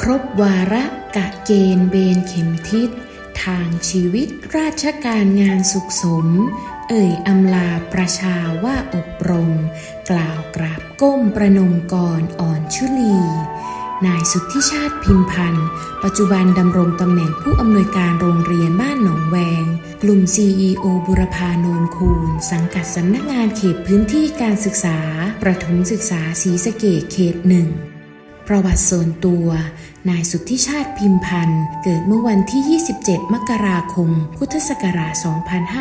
ครบวาระกะเกณฑ์เบนเข็มทิศ ทางชีวิตราชการงานสุขสม เอ่ยอำลาประชาว่าอบรม กล่าวกราบก้มประนมกรอ่อนชุลี นายสุทธิชาติพิมพันธ์ ปัจจุบันดำรงตำแหน่งผู้อำนวยการโรงเรียนบ้านหนองแวง กลุ่ม CEO บุรพานนคูนสังกัดสำนักงานเขตพื้นที่การศึกษา ประถมศึกษาศรีสะเกดเขตหนึ่ง ประวัติส่วนตัว นายสุทธิชาติพิมพันธ์ เกิดเมื่อวันที่ 27 มกราคม พุทธศักราช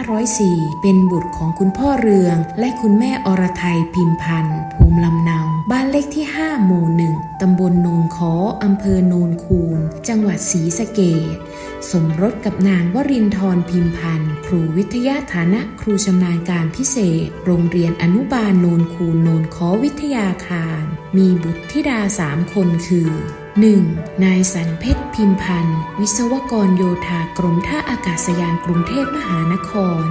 2504 เป็นบุตรของคุณพ่อเรือง และคุณแม่อรไทยพิมพันธ์ ภูมิลำเนา บ้านเลขที่ 5 หมู่หนึ่งตำบลโนนคออำเภอโนนคูน จังหวัดศรีสะเกดสมรสกับนางวรินทร์พิมพันธ์ ครูวิทยาฐานะครูชำนาญการพิเศษ โรงเรียนอนุบาลโนนคูนโนนคอวิทยาคาร มีบุตรธิดาสามคนคือ 1. นายสันเพชรพิมพันธ์ วิศวกรโยธากรมท่าอากาศยานกรุงเทพมหานคร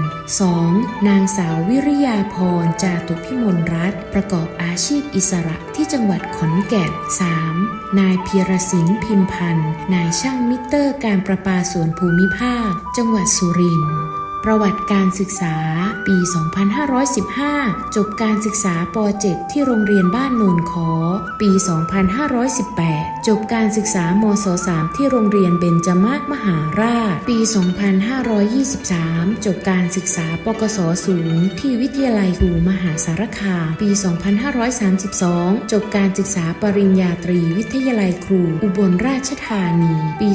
2. นางสาววิริยาพร จาตุพิมลรัตน์ประกอบอาชีพอิสระที่จังหวัดขอนแก่น 3. นายพีรศิลป์พิมพันธ์ นายช่างมิเตอร์การประปาส่วนภูมิภาค จังหวัดสุรินทร์ ประวัติการศึกษาปี 2515 จบการศึกษาป .7 ที่โรงเรียนบ้านโนนคอ ปี 2518 จบการศึกษามศ 3 ที่โรงเรียนเบญจมาศมหาราช ปี 2523 จบการศึกษาปกศสูง ที่วิทยาลัยครูมหาสารคามปี 2532 จบการศึกษาปริญญาตรีวิทยาลัยครู อุบลราชธานี ปี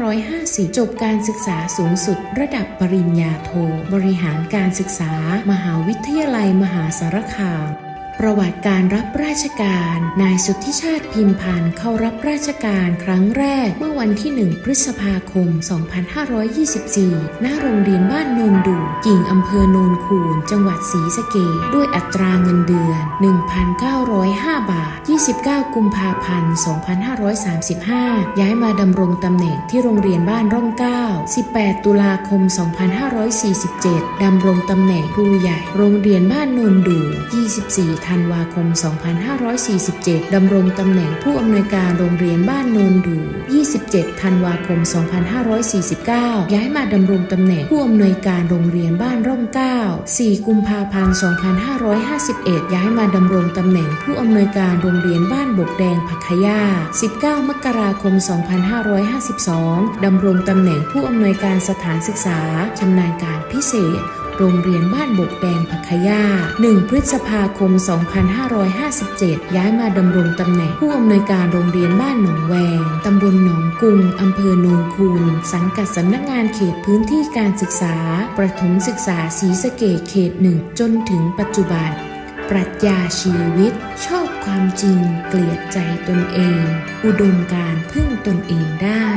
2550 จบการศึกษาสูงสุดระดับปริญญาโท บริหารการศึกษา มหาวิทยาลัยมหาสารคาม ประวัติการรับราชการ นายสุทธิชาติพิมพันธ์เข้ารับราชการครั้งแรกเมื่อวันที่ 1 พฤษภาคม 2524 ณ โรงเรียนบ้านโนนดูกิ่งอำเภอโนนคูน จังหวัดศรีสะเกษด้วยอัตราเงินเดือน 1,905 บาท 29 กุมภาพันธ์ 2535 ย้ายมาดำรงตำแหน่งที่โรงเรียนบ้านร่องเก้า18 ตุลาคม 2547 ดำรงตำแหน่งครูใหญ่ โรงเรียนบ้านโนนดู 24ธันวาคม 2547 ดำรงตำแหน่งผู้อำนวยการโรงเรียนบ้านโนนดู27 ธันวาคม 2549 ย้ายมาดำรงตำแหน่งผู้อำนวยการโรงเรียนบ้านร่มเก้า4กุมภาพันธ์ 2551 ย้ายมาดำรงตำแหน่งผู้อำนวยการโรงเรียนบ้านบกแดงพักขยา19 มกราคม 2552 ดำรงตำแหน่งผู้อำนวยการสถานศึกษาชำนาญการพิเศษ โรงเรียนบ้านบกแดงพักยา 1 พฤษภาคม 2557 ย้ายมาดำรงตำแหน่งผู้อำนวยการโรงเรียนบ้านหนองแวง ตำบลหนองกุงอำเภอโนนคูน สังกัดสำนักงานเขตพื้นที่การศึกษา ประถมศึกษาศรีสะเกดเขตหนึ่งจนถึงปัจจุบัน ปรัชญาชีวิต ชอบความจริง เกลียดใจตนเอง อุดมการพึ่งตนเองได้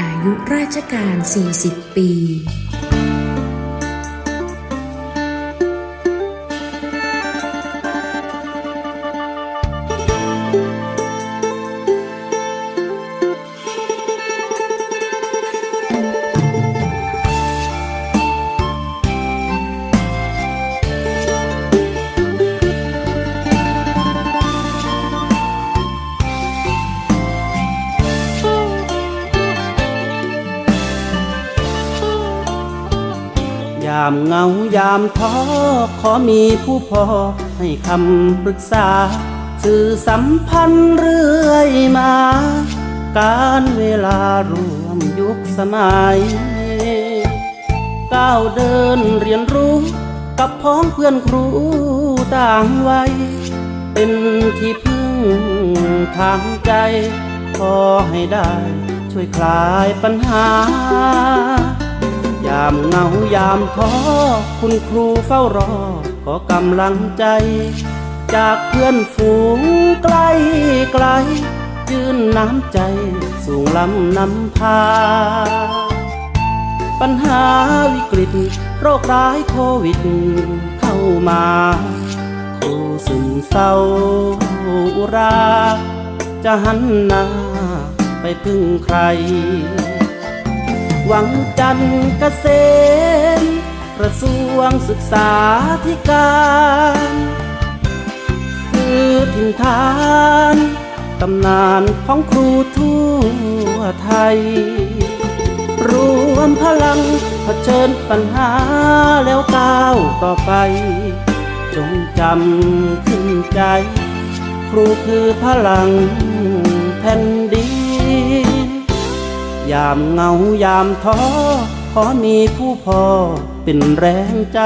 อายุราชการ 40 ปีามเงายามท้อขอมีผู้พอให้คำปรึกษา สื่อสัมพันธ์เรื่อยมา การเวลารวมยุคสมัย ก้าวเดินเรียนรู้กับพ้องเพื่อนครูต่างวัย เป็นที่พึ่งทางใจพอให้ได้ช่วยคลายปัญหา ยามเหงายามท้อคุณครูเฝ้ารอ ขอกำลังใจ จากเพื่อนฝูงไกลไกล ยื่นน้ำใจสูงลำนำพา ปัญหาวิกฤต โรคร้ายโควิด เข้ามาคู่ซึมเศร้าอุรา จะหันหน้าไปพึ่งใคร หวังจันเกษมกระทรวงศึกษาธิการคือถิ่นฐานตำนานของครูทั่วไทย รวมพลังเผชิญปัญหาแล้วก้าวต่อไป จงจำขึ้นใจ ครูคือพลังแผ่นดิน ยามเงายามท้อขอมีผู้พอเป็นแรงใจ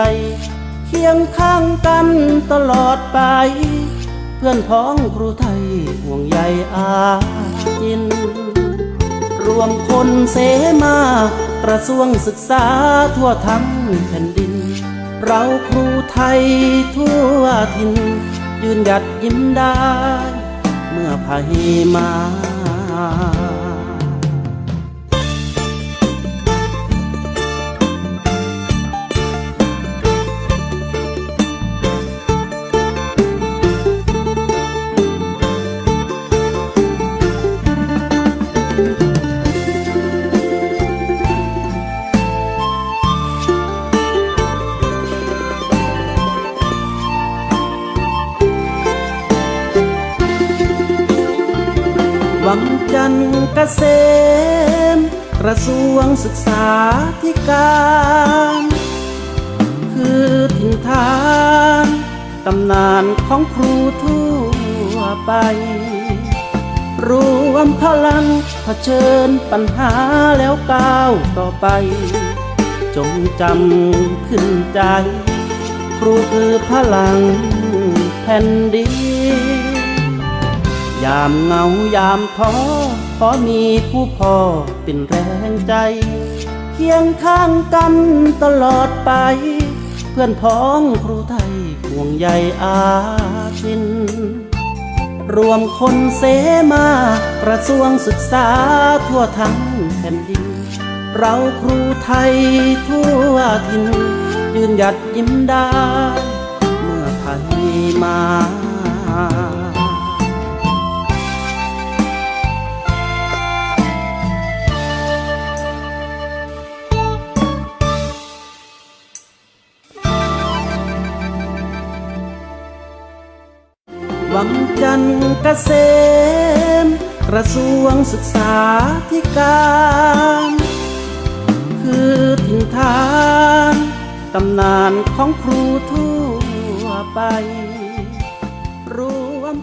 เคียงข้างกันตลอดไป เพื่อนพ้องครูไทยห่วงใยอาจิน รวมคนเสมากระทรวงศึกษาทั่วทั้งแผ่นดิน เราครูไทยทั่วทิน ยืนหยัดยิ้มได้ เมื่อภัยมา งจันเกษมกระทรวงศึกษาธิการ คือถิ่นฐานตำนานของครูทั่วไป รวมพลังเผชิญปัญหาแล้วก้าวต่อไป จงจำขึ้นใจ ครูคือพลังแผ่นดิน ยามเหงายามท้อขอมีผู้พอเป็นแรงใจ เคียงข้างกันตลอดไป เพื่อนพ้องครูไทยห่วงใยอาชิน รวมคนเสมากระทรวงศึกษาทั่วทั้งแผ่นดิน เราครูไทยทั่วทิน ยืนหยัดยิ้มได้ เมื่อภัยมา ษมกระทรวงศึกษาธิการ คือถิ่นฐานตำนานของครูทั่วไป รวม